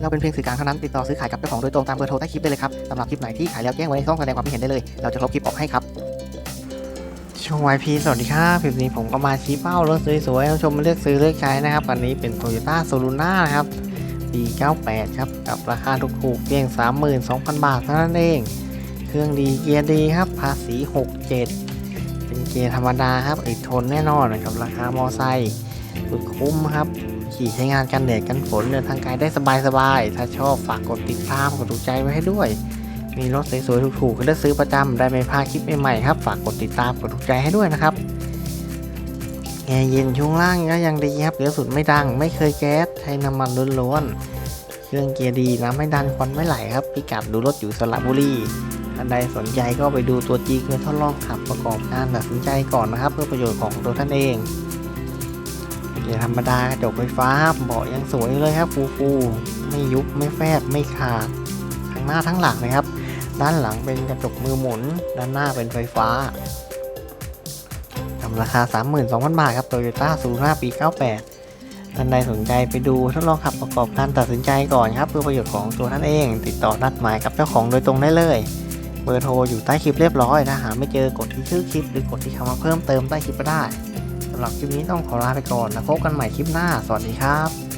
เราเป็นเพียงสื่อกลางเท่านั้นติดต่อซื้อขายกับเจ้าของโดยตรงตามเบอร์โทรใต้คลิปได้เลยครับสำหรับคลิปไหนที่ขายแล้วแจ้งไว้ในช่องแสดงความคิดเห็นได้เลยเราจะลบคลิปออกให้ครับช่วง YP สวัสดีครับคลิปนี้ผมก็มาชี้เป้ารถสวยๆให้ผู้ชมมาเลือกซื้อเลือกใช้นะครับอันนี้เป็น Toyota s o l u n a นะครับปี 98 ครับ กับราคาถูกๆเพียง 32,000 บาทเท่านั้นเอง เครื่องดีเกียร์ดีครับ ภาษี 67 เป็นเกียร์ธรรมดาครับอึดทนแน่นอนนะครับราคามอไซค์ สุดคุ้มครับ ขี่ใช้งานกันแดดกันฝนเดินทางไกลได้สบายๆ ถ้าชอบฝากกดติดตามกดถูกใจไว้ให้ด้วย มีรถสวยๆถูกๆก็ได้ซื้อประจำได้ไม่พลาดคลิปใหม่ๆครับ ฝากกดติดตามกดถูกใจให้ด้วยนะครับแอร์เย็นช่วงล่างก็ยังดีครับเดี๋ยวสุดไม่ดัง ไม่เคยแก๊สใช้น้ำมันล้วนๆเครื่องเกียร์ดีน้ำไม่ดันควันไม่ไหลครับพิกัดดูรถอยู่สระบุรีท่านใดสนใจก็ไปดูตัวจริงและทดลองขับประกอบการตัดสินใจก่อนนะครับ เพื่อประโยชน์ของตัวท่านเอง เกียร์ธรรมดากระจกไฟฟ้าเบาะยังสวยเลยครับฟูฟูไม่ยุบไม่แฟบไม่ขาดทั้งหน้าทั้งหลังนะครับ ด้านหลังเป็นกระจกมือหมุน ด้านหน้าเป็นไฟฟ้าทำราคา 32,000 บาทครับ Toyota 05ปี 98 ท่านใดสนใจไปดูทดลองขับประกอบการตัดสินใจก่อนครับ เพื่อประโยชน์ของตัวท่านเอง ติดต่อนัดหมายกับเจ้าของโดยตรงได้เลยเบอร์โทรอยู่ใต้คลิปเรียบร้อยถ้าหาไม่เจอกดที่ชื่อคลิปหรือกดที่คำว่าเพิ่มเติมใต้คลิปก็ได้ สำหรับคลิปนี้ต้องขอลาไปก่อนแล้วพบกันใหม่คลิปหน้า สวัสดีครับ